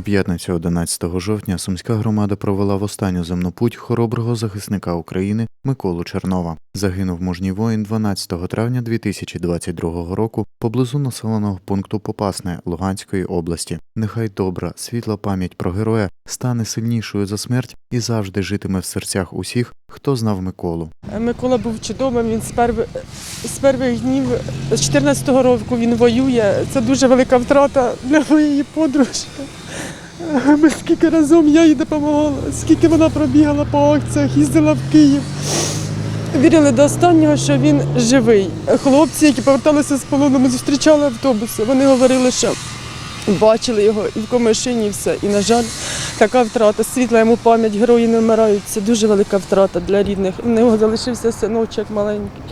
У п'ятницю 11 жовтня Сумська громада провела в останню земну путь хороброго захисника України Миколу Чернова. Загинув мужній воїн 12 травня 2022 року поблизу населеного пункту Попасне Луганської області. Нехай добра, світла пам'ять про героя стане сильнішою за смерть і завжди житиме в серцях усіх, хто знав Миколу. Микола був чудовим. Він з перших, з перших днів, з 14-го року він воює. Це дуже велика втрата для моєї подружки. Ми скільки разом я їй допомагала, скільки вона пробігала по акціях, їздила в Київ. Вірили до останнього, що він живий. Хлопці, які поверталися з полону, ми зустрічали автобуси. Вони говорили, що бачили його і в комишині, і все. І, на жаль, така втрата. Світла йому пам'ять, герої не вмирають. Це дуже велика втрата для рідних. У нього залишився синочок маленький.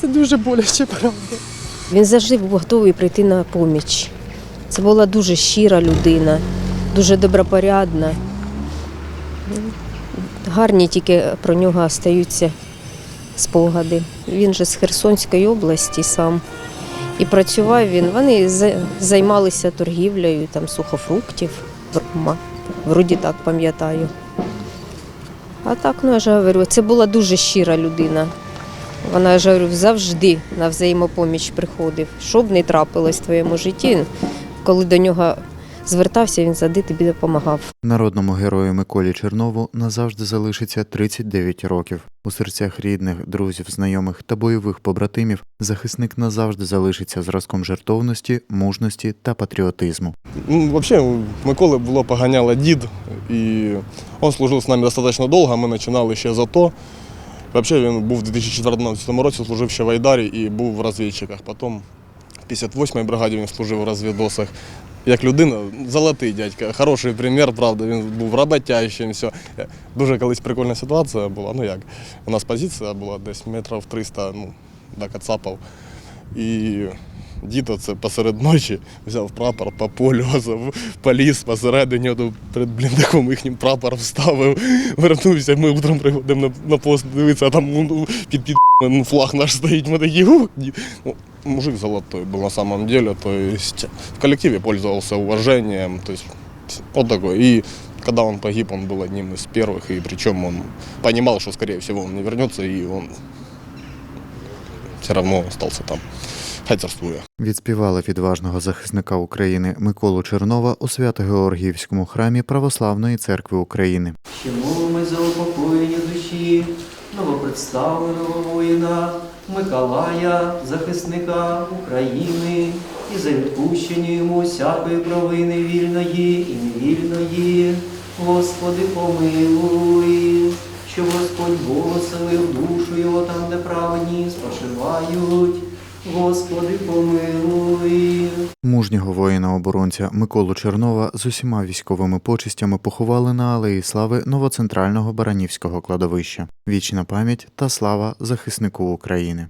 Це, дуже боляче, правда. Він завжди був готовий прийти на поміч. Це була дуже щира людина, дуже добропорядна. Гарні тільки про нього стаються спогади. Він же з Херсонської області сам. І працював він. Вони займалися торгівлею там, сухофруктів. Вроді так пам'ятаю. А так, ну я ж говорю, це була дуже щира людина. Вона я ж говорю, завжди на взаємопоміч приходив. Що б не трапилось в твоєму житті, коли до нього звертався, він завжди тобі допомагав. Народному герою Миколі Чернову назавжди залишиться 39 років. У серцях рідних, друзів, знайомих та бойових побратимів захисник назавжди залишиться зразком жертовності, мужності та патріотизму. Ну, вообще, Миколи було поганяло дід, і він служив з нами достатньо довго, ми починали ще з АТО. Вообще він був у 2014 році, служив ще в Айдарі і був в розвідчиках. Потім в 58-й бригаді він служив у розвідосах. Як людина, золотий дядька, хороший примір, правда, він був роботящим, все. Дуже колись прикольна ситуація була. Ну як, у нас позиція була десь метрів 300 ну, до Кацапов. І дід оце посеред ночі взяв прапор по полю, зав- поліз посередині, ото перед бліндаком їхнім прапор вставив, вернувся, ми утром приходимо на, на пост дивитися, а там ну, під, під ну, флаг наш стоїть, ми такі, ух, ді- ну, мужик золотой был на самом деле, то есть в коллективе пользовался уважением, то есть вот такой. И когда он погиб, он был одним из первых, и причем он понимал, что, скорее всего, он не вернется, и он все равно остался там, хайцерствуя. Відспівали відважного захисника України Миколу Чернова у Свято-Георгіївському храмі Православної церкви України. Ще молимо за упокоєння душі новопредставленого воїна Миколая, захисника України, і за відпущення йому всякої провини вільної і невільної. Господи, помилуй, що Господь благословив душу його там, де праведні спочивають. Господи, помилуй. Мужнього воїна-оборонця Миколу Чернова з усіма військовими почистями поховали на алеї слави новоцентрального Баранівського кладовища. Вічна пам'ять та слава захиснику України.